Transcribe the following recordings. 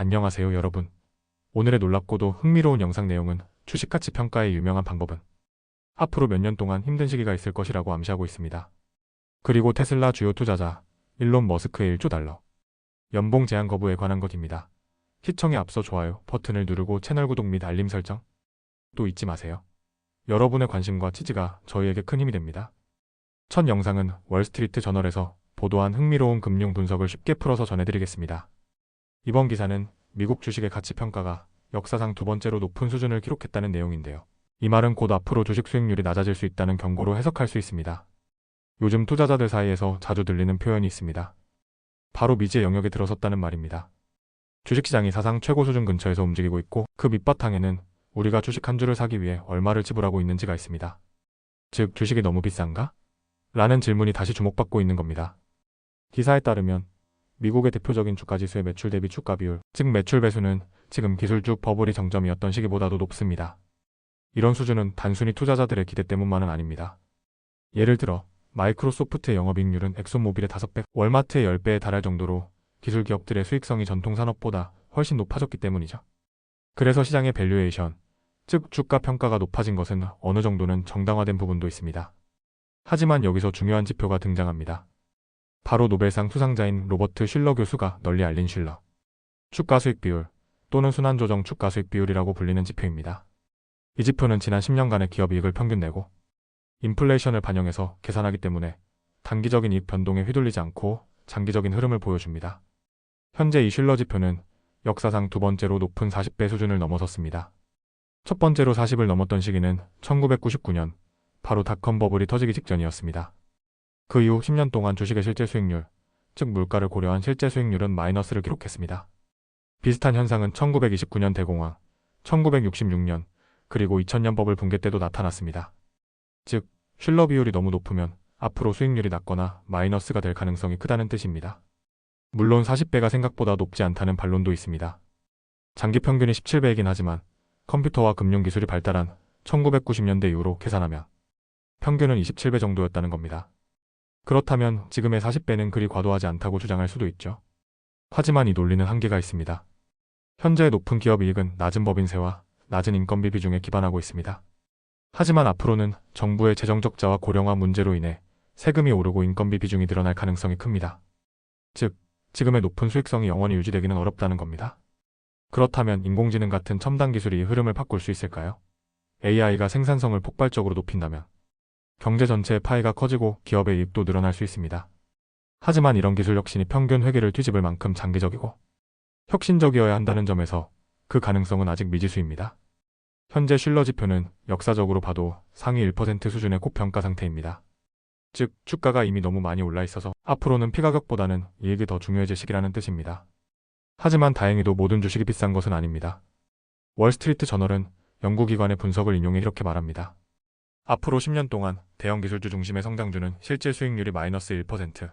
안녕하세요 여러분. 오늘의 놀랍고도 흥미로운 영상 내용은 주식 가치 평가의 유명한 방법은 앞으로 몇 년 동안 힘든 시기가 있을 것이라고 암시하고 있습니다. 그리고 테슬라 주요 투자자 일론 머스크의 1조 달러 연봉 제한 거부에 관한 것입니다. 시청에 앞서 좋아요 버튼을 누르고 채널 구독 및 알림 설정 또 잊지 마세요. 여러분의 관심과 지지가 저희에게 큰 힘이 됩니다. 첫 영상은 월스트리트 저널에서 보도한 흥미로운 금융 분석을 쉽게 풀어서 전해드리겠습니다. 이번 기사는 미국 주식의 가치 평가가 역사상 두 번째로 높은 수준을 기록했다는 내용인데요. 이 말은 곧 앞으로 주식 수익률이 낮아질 수 있다는 경고로 해석할 수 있습니다. 요즘 투자자들 사이에서 자주 들리는 표현이 있습니다. 바로 미지의 영역에 들어섰다는 말입니다. 주식시장이 사상 최고 수준 근처에서 움직이고 있고 그 밑바탕에는 우리가 주식 한 주를 사기 위해 얼마를 지불하고 있는지가 있습니다. 즉, 주식이 너무 비싼가? 라는 질문이 다시 주목받고 있는 겁니다. 기사에 따르면 미국의 대표적인 주가지수의 매출 대비 주가 비율, 즉 매출 배수는 지금 기술주 버블이 정점이었던 시기보다도 높습니다. 이런 수준은 단순히 투자자들의 기대 때문만은 아닙니다. 예를 들어 마이크로소프트의 영업이익률은 엑소모빌의 5배, 월마트의 10배에 달할 정도로 기술 기업들의 수익성이 전통 산업보다 훨씬 높아졌기 때문이죠. 그래서 시장의 밸류에이션, 즉 주가 평가가 높아진 것은 어느 정도는 정당화된 부분도 있습니다. 하지만 여기서 중요한 지표가 등장합니다. 바로 노벨상 수상자인 로버트 슐러 교수가 널리 알린 슐러. 주가 수익 비율 또는 순환 조정 주가 수익 비율이라고 불리는 지표입니다. 이 지표는 지난 10년간의 기업 이익을 평균 내고 인플레이션을 반영해서 계산하기 때문에 단기적인 이익 변동에 휘둘리지 않고 장기적인 흐름을 보여줍니다. 현재 이 슐러 지표는 역사상 두 번째로 높은 40배 수준을 넘어섰습니다. 첫 번째로 40을 넘었던 시기는 1999년 바로 닷컴 버블이 터지기 직전이었습니다. 그 이후 10년 동안 주식의 실제 수익률, 즉 물가를 고려한 실제 수익률은 마이너스를 기록했습니다. 비슷한 현상은 1929년 대공황, 1966년, 그리고 2000년 버블 붕괴 때도 나타났습니다. 즉, 슐러 비율이 너무 높으면 앞으로 수익률이 낮거나 마이너스가 될 가능성이 크다는 뜻입니다. 물론 40배가 생각보다 높지 않다는 반론도 있습니다. 장기 평균이 17배이긴 하지만 컴퓨터와 금융 기술이 발달한 1990년대 이후로 계산하면 평균은 27배 정도였다는 겁니다. 그렇다면 지금의 40배는 그리 과도하지 않다고 주장할 수도 있죠. 하지만 이 논리는 한계가 있습니다. 현재 높은 기업 이익은 낮은 법인세와 낮은 인건비 비중에 기반하고 있습니다. 하지만 앞으로는 정부의 재정 적자와 고령화 문제로 인해 세금이 오르고 인건비 비중이 늘어날 가능성이 큽니다. 즉, 지금의 높은 수익성이 영원히 유지되기는 어렵다는 겁니다. 그렇다면 인공지능 같은 첨단 기술이 이 흐름을 바꿀 수 있을까요? AI가 생산성을 폭발적으로 높인다면 경제 전체의 파이가 커지고 기업의 이익도 늘어날 수 있습니다. 하지만 이런 기술 혁신이 평균 회계를 뒤집을 만큼 장기적이고 혁신적이어야 한다는 점에서 그 가능성은 아직 미지수입니다. 현재 슐러 지표는 역사적으로 봐도 상위 1% 수준의 고평가 상태입니다. 즉, 주가가 이미 너무 많이 올라 있어서 앞으로는 피가격보다는 이익이 더 중요해질 시기라는 뜻입니다. 하지만 다행히도 모든 주식이 비싼 것은 아닙니다. 월스트리트 저널은 연구기관의 분석을 인용해 이렇게 말합니다. 앞으로 10년 동안 대형 기술주 중심의 성장주는 실질 수익률이 마이너스 1%,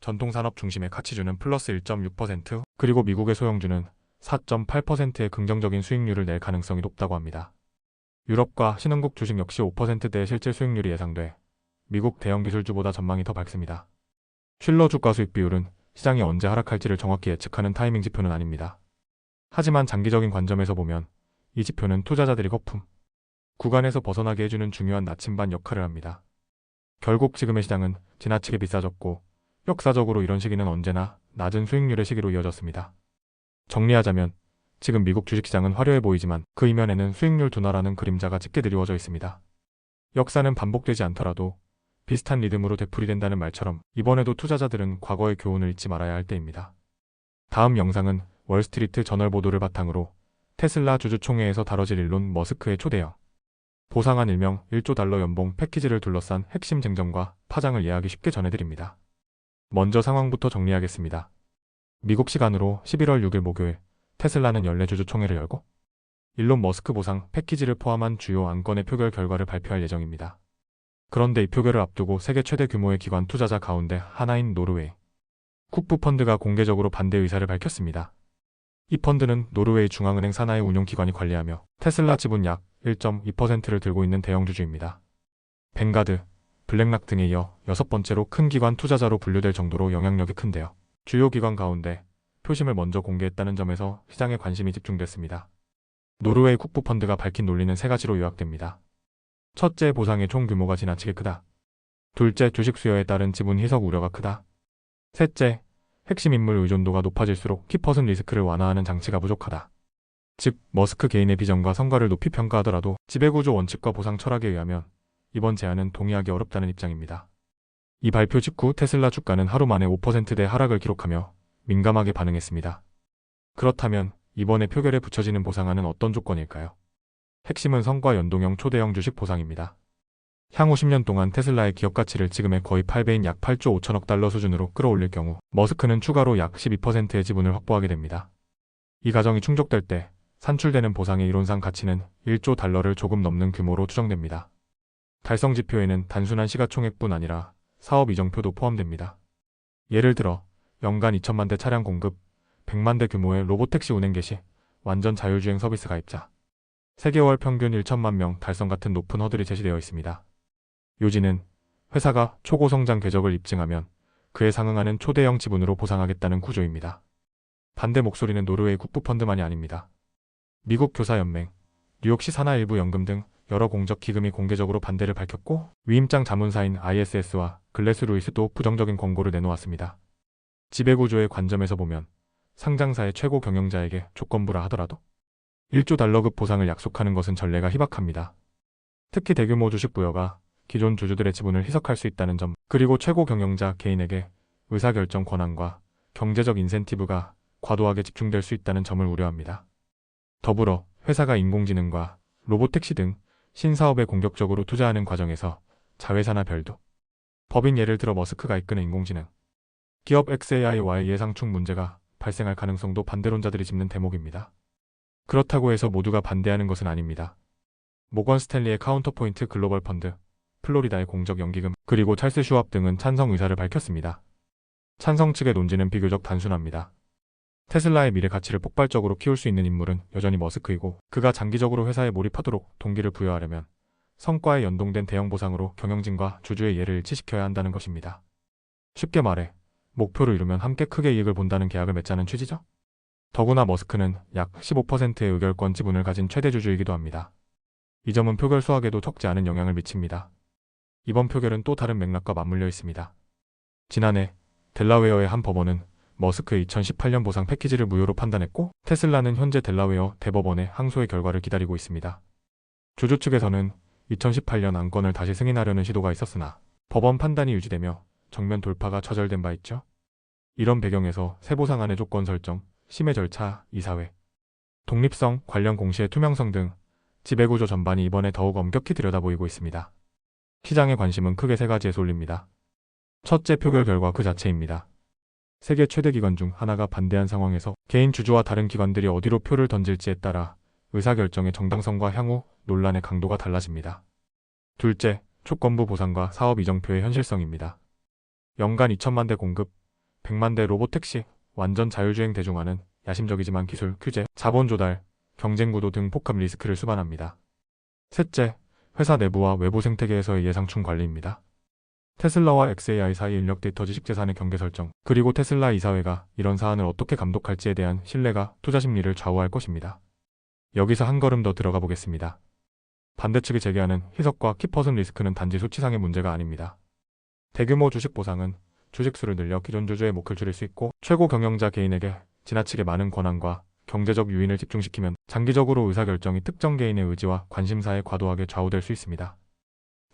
전통산업 중심의 가치주는 플러스 1.6%, 그리고 미국의 소형주는 4.8%의 긍정적인 수익률을 낼 가능성이 높다고 합니다. 유럽과 신흥국 주식 역시 5%대의 실질 수익률이 예상돼 미국 대형 기술주보다 전망이 더 밝습니다. 슐러 주가 수익 비율은 시장이 언제 하락할지를 정확히 예측하는 타이밍 지표는 아닙니다. 하지만 장기적인 관점에서 보면 이 지표는 투자자들이 거품, 구간에서 벗어나게 해주는 중요한 나침반 역할을 합니다. 결국 지금의 시장은 지나치게 비싸졌고 역사적으로 이런 시기는 언제나 낮은 수익률의 시기로 이어졌습니다. 정리하자면 지금 미국 주식시장은 화려해 보이지만 그 이면에는 수익률 둔화라는 그림자가 짙게 드리워져 있습니다. 역사는 반복되지 않더라도 비슷한 리듬으로 되풀이된다는 말처럼 이번에도 투자자들은 과거의 교훈을 잊지 말아야 할 때입니다. 다음 영상은 월스트리트 저널 보도를 바탕으로 테슬라 주주총회에서 다뤄질 일론 머스크의 초대형 보상한 일명 1조 달러 연봉 패키지를 둘러싼 핵심 쟁점과 파장을 이해하기 쉽게 전해드립니다. 먼저 상황부터 정리하겠습니다. 미국 시간으로 11월 6일 목요일 테슬라는 연례 주주 총회를 열고 일론 머스크 보상 패키지를 포함한 주요 안건의 표결 결과를 발표할 예정입니다. 그런데 이 표결을 앞두고 세계 최대 규모의 기관 투자자 가운데 하나인 노르웨이 쿡부 펀드가 공개적으로 반대 의사를 밝혔습니다. 이 펀드는 노르웨이 중앙은행 산하의 운용기관이 관리하며 테슬라 지분 약 1.2%를 들고 있는 대형 주주입니다. 뱅가드, 블랙락 등에 이어 여섯 번째로 큰 기관 투자자로 분류될 정도로 영향력이 큰데요. 주요 기관 가운데 표심을 먼저 공개했다는 점에서 시장의 관심이 집중됐습니다. 노르웨이 국부 펀드가 밝힌 논리는 세 가지로 요약됩니다. 첫째, 보상의 총 규모가 지나치게 크다. 둘째, 주식 수요에 따른 지분 희석 우려가 크다. 셋째, 핵심 인물 의존도가 높아질수록 키퍼슨 리스크를 완화하는 장치가 부족하다. 즉, 머스크 개인의 비전과 성과를 높이 평가하더라도 지배구조 원칙과 보상 철학에 의하면 이번 제안은 동의하기 어렵다는 입장입니다. 이 발표 직후 테슬라 주가는 하루 만에 5%대 하락을 기록하며 민감하게 반응했습니다. 그렇다면 이번에 표결에 붙여지는 보상안은 어떤 조건일까요? 핵심은 성과 연동형 초대형 주식 보상입니다. 향후 10년 동안 테슬라의 기업 가치를 지금의 거의 8배인 약 8조 5천억 달러 수준으로 끌어올릴 경우 머스크는 추가로 약 12%의 지분을 확보하게 됩니다. 이 과정이 충족될 때 산출되는 보상의 이론상 가치는 1조 달러를 조금 넘는 규모로 추정됩니다. 달성 지표에는 단순한 시가총액뿐 아니라 사업 이정표도 포함됩니다. 예를 들어 연간 2천만 대 차량 공급, 100만 대 규모의 로보택시 운행 개시, 완전 자율주행 서비스 가입자, 세개월 평균 1천만 명 달성 같은 높은 허들이 제시되어 있습니다. 요지는 회사가 초고 성장 궤적을 입증하면 그에 상응하는 초대형 지분으로 보상하겠다는 구조입니다. 반대 목소리는 노르웨이 국부펀드만이 아닙니다. 미국 교사연맹, 뉴욕시 산하일부 연금 등 여러 공적 기금이 공개적으로 반대를 밝혔고 위임장 자문사인 ISS와 글래스 루이스도 부정적인 권고를 내놓았습니다. 지배구조의 관점에서 보면 상장사의 최고 경영자에게 조건부라 하더라도 1조 달러급 보상을 약속하는 것은 전례가 희박합니다. 특히 대규모 주식 부여가 기존 주주들의 지분을 희석할 수 있다는 점, 그리고 최고 경영자 개인에게 의사결정 권한과 경제적 인센티브가 과도하게 집중될 수 있다는 점을 우려합니다. 더불어 회사가 인공지능과 로보택시 등 신사업에 공격적으로 투자하는 과정에서 자회사나 별도, 법인 예를 들어 머스크가 이끄는 인공지능, 기업 XAI와의 예상충 문제가 발생할 가능성도 반대론자들이 짚는 대목입니다. 그렇다고 해서 모두가 반대하는 것은 아닙니다. 모건 스탠리의 카운터포인트 글로벌 펀드, 플로리다의 공적 연기금, 그리고 찰스 슈왑 등은 찬성 의사를 밝혔습니다. 찬성 측의 논지는 비교적 단순합니다. 테슬라의 미래 가치를 폭발적으로 키울 수 있는 인물은 여전히 머스크이고 그가 장기적으로 회사에 몰입하도록 동기를 부여하려면 성과에 연동된 대형 보상으로 경영진과 주주의 예를 일치시켜야 한다는 것입니다. 쉽게 말해 목표를 이루면 함께 크게 이익을 본다는 계약을 맺자는 취지죠. 더구나 머스크는 약 15%의 의결권 지분을 가진 최대 주주이기도 합니다. 이 점은 표결 수학에도 적지 않은 영향을 미칩니다. 이번 표결은 또 다른 맥락과 맞물려 있습니다. 지난해 델라웨어의 한 법원은 머스크의 2018년 보상 패키지를 무효로 판단했고 테슬라는 현재 델라웨어 대법원의 항소의 결과를 기다리고 있습니다. 주주 측에서는 2018년 안건을 다시 승인하려는 시도가 있었으나 법원 판단이 유지되며 정면 돌파가 좌절된 바 있죠. 이런 배경에서 새 보상안의 조건 설정, 심의 절차, 이사회, 독립성, 관련 공시의 투명성 등 지배구조 전반이 이번에 더욱 엄격히 들여다보이고 있습니다. 시장의 관심은 크게 세 가지에 쏠립니다. 첫째 표결 결과 그 자체입니다. 세계 최대 기관 중 하나가 반대한 상황에서 개인 주주와 다른 기관들이 어디로 표를 던질지에 따라 의사결정의 정당성과 향후 논란의 강도가 달라집니다. 둘째, 조건부 보상과 사업 이정표의 현실성입니다. 연간 2천만 대 공급, 100만 대 로보택시, 완전 자율주행 대중화는 야심적이지만 기술, 규제, 자본 조달, 경쟁 구도 등 복합 리스크를 수반합니다. 셋째, 회사 내부와 외부 생태계에서의 예상충 관리입니다. 테슬라와 XAI 사이 인력 데이터 지식 재산의 경계 설정, 그리고 테슬라 이사회가 이런 사안을 어떻게 감독할지에 대한 신뢰가 투자 심리를 좌우할 것입니다. 여기서 한 걸음 더 들어가 보겠습니다. 반대측이 제기하는 희석과 키퍼슨 리스크는 단지 수치상의 문제가 아닙니다. 대규모 주식 보상은 주식 수를 늘려 기존 주주의 목을 줄일 수 있고 최고 경영자 개인에게 지나치게 많은 권한과 경제적 유인을 집중시키면 장기적으로 의사결정이 특정 개인의 의지와 관심사에 과도하게 좌우될 수 있습니다.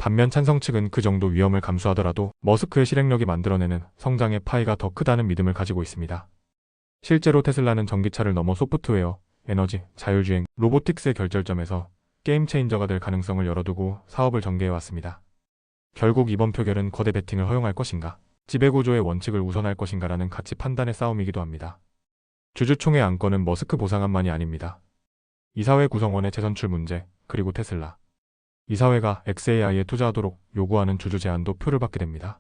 반면 찬성 측은 그 정도 위험을 감수하더라도 머스크의 실행력이 만들어내는 성장의 파이가 더 크다는 믿음을 가지고 있습니다. 실제로 테슬라는 전기차를 넘어 소프트웨어, 에너지, 자율주행, 로보틱스의 결절점에서 게임 체인저가 될 가능성을 열어두고 사업을 전개해왔습니다. 결국 이번 표결은 거대 베팅을 허용할 것인가, 지배구조의 원칙을 우선할 것인가라는 가치 판단의 싸움이기도 합니다. 주주총회 안건은 머스크 보상안만이 아닙니다. 이사회 구성원의 재선출 문제, 그리고 테슬라. 이사회가 XAI에 투자하도록 요구하는 주주 제안도 표를 받게 됩니다.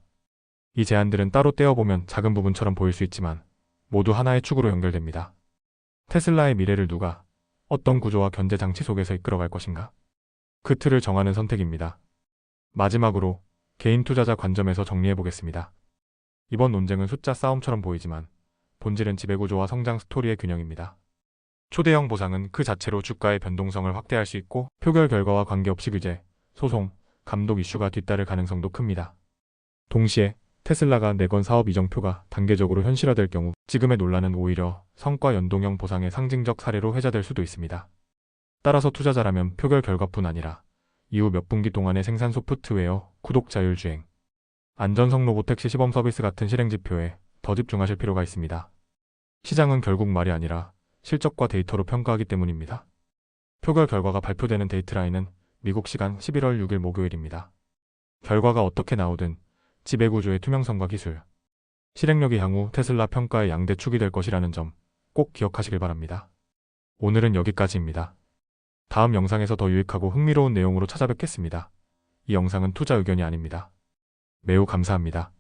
이 제안들은 따로 떼어보면 작은 부분처럼 보일 수 있지만 모두 하나의 축으로 연결됩니다. 테슬라의 미래를 누가 어떤 구조와 견제 장치 속에서 이끌어갈 것인가? 그 틀을 정하는 선택입니다. 마지막으로 개인 투자자 관점에서 정리해 보겠습니다. 이번 논쟁은 숫자 싸움처럼 보이지만 본질은 지배구조와 성장 스토리의 균형입니다. 초대형 보상은 그 자체로 주가의 변동성을 확대할 수 있고 표결 결과와 관계없이 규제, 소송, 감독 이슈가 뒤따를 가능성도 큽니다. 동시에 테슬라가 내건 사업 이정표가 단계적으로 현실화될 경우 지금의 논란은 오히려 성과 연동형 보상의 상징적 사례로 회자될 수도 있습니다. 따라서 투자자라면 표결 결과뿐 아니라 이후 몇 분기 동안의 생산 소프트웨어, 구독 자율 주행, 안전성 로보택시 시범 서비스 같은 실행 지표에 더 집중하실 필요가 있습니다. 시장은 결국 말이 아니라 실적과 데이터로 평가하기 때문입니다. 표결 결과가 발표되는 데이트라인은 미국 시간 11월 6일 목요일입니다. 결과가 어떻게 나오든 지배구조의 투명성과 기술, 실행력이 향후 테슬라 평가의 양대 축이 될 것이라는 점 꼭 기억하시길 바랍니다. 오늘은 여기까지입니다. 다음 영상에서 더 유익하고 흥미로운 내용으로 찾아뵙겠습니다. 이 영상은 투자 의견이 아닙니다. 매우 감사합니다.